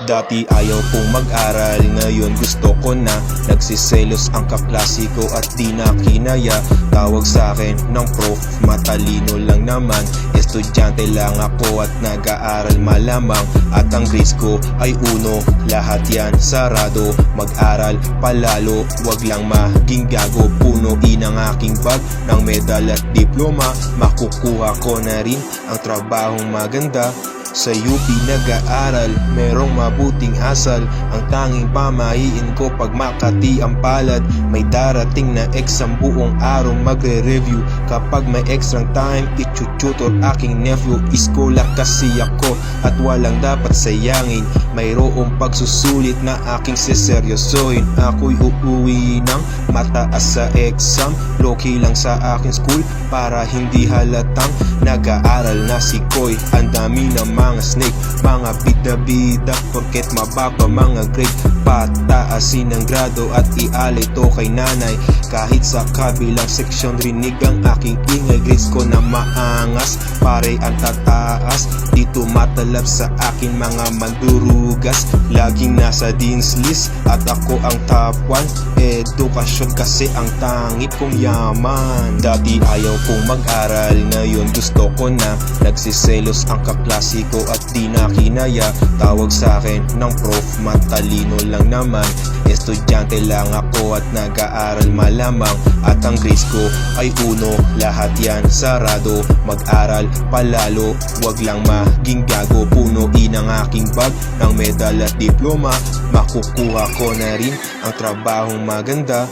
Dati ayaw kong mag-aral, ngayon gusto ko na. Nagsiselos ang kaklasiko at di na kinaya. Tawag sa akin ng prof, matalino lang naman. Estudyante lang ako at nag-aaral malamang. At ang grades ko ay uno, lahat yan sarado. Mag-aral palalo, wag lang maging gago. Punuin ang aking bag ng medal at diploma. Makukuha ko na rin ang trabahong maganda sa UP nag-aaral, merong mabuting asal. Ang tanging pamahiin ko pag makati ang palad May darating na exam buong araw magre-review. Kapag may extra time, itututor aking nephew. Iskola kasi ako at walang dapat sayangin. Mayroong pagsusulit na aking seseryosohin. Ako'y uuwi ng mataas sa exam Low-key lang sa aking school para hindi halatang Nag-aaral na si Koy. Ang dami ng mga snake Mga bida-bida Porket mababa mga grade Pataasin ang grado at ialay to kay nanay. Kahit sa kabilang seksyon rinig ang aking ingay. Grades ko na maangas Pare ang tataas. Dito matalab sa akin mga mandurugas Laging nasa dean's list At ako ang top 1 Edukasyon kasi ang tangi kong yaman. Dati ayaw kong mag-aral Ngayon gusto ko na. Nagsiselos ang kaklasiko at di na kinaya. Tawag sa akin ng prof Matalino lang naman Estudyante lang ako at nag-aaral malamang. At ang grades ko ay uno. Lahat yan sarado. Mag-aral palalo. Wag lang maging gago. Punuin ang aking bag ng medal at diploma. Makukuha ko na rin ang trabahong maganda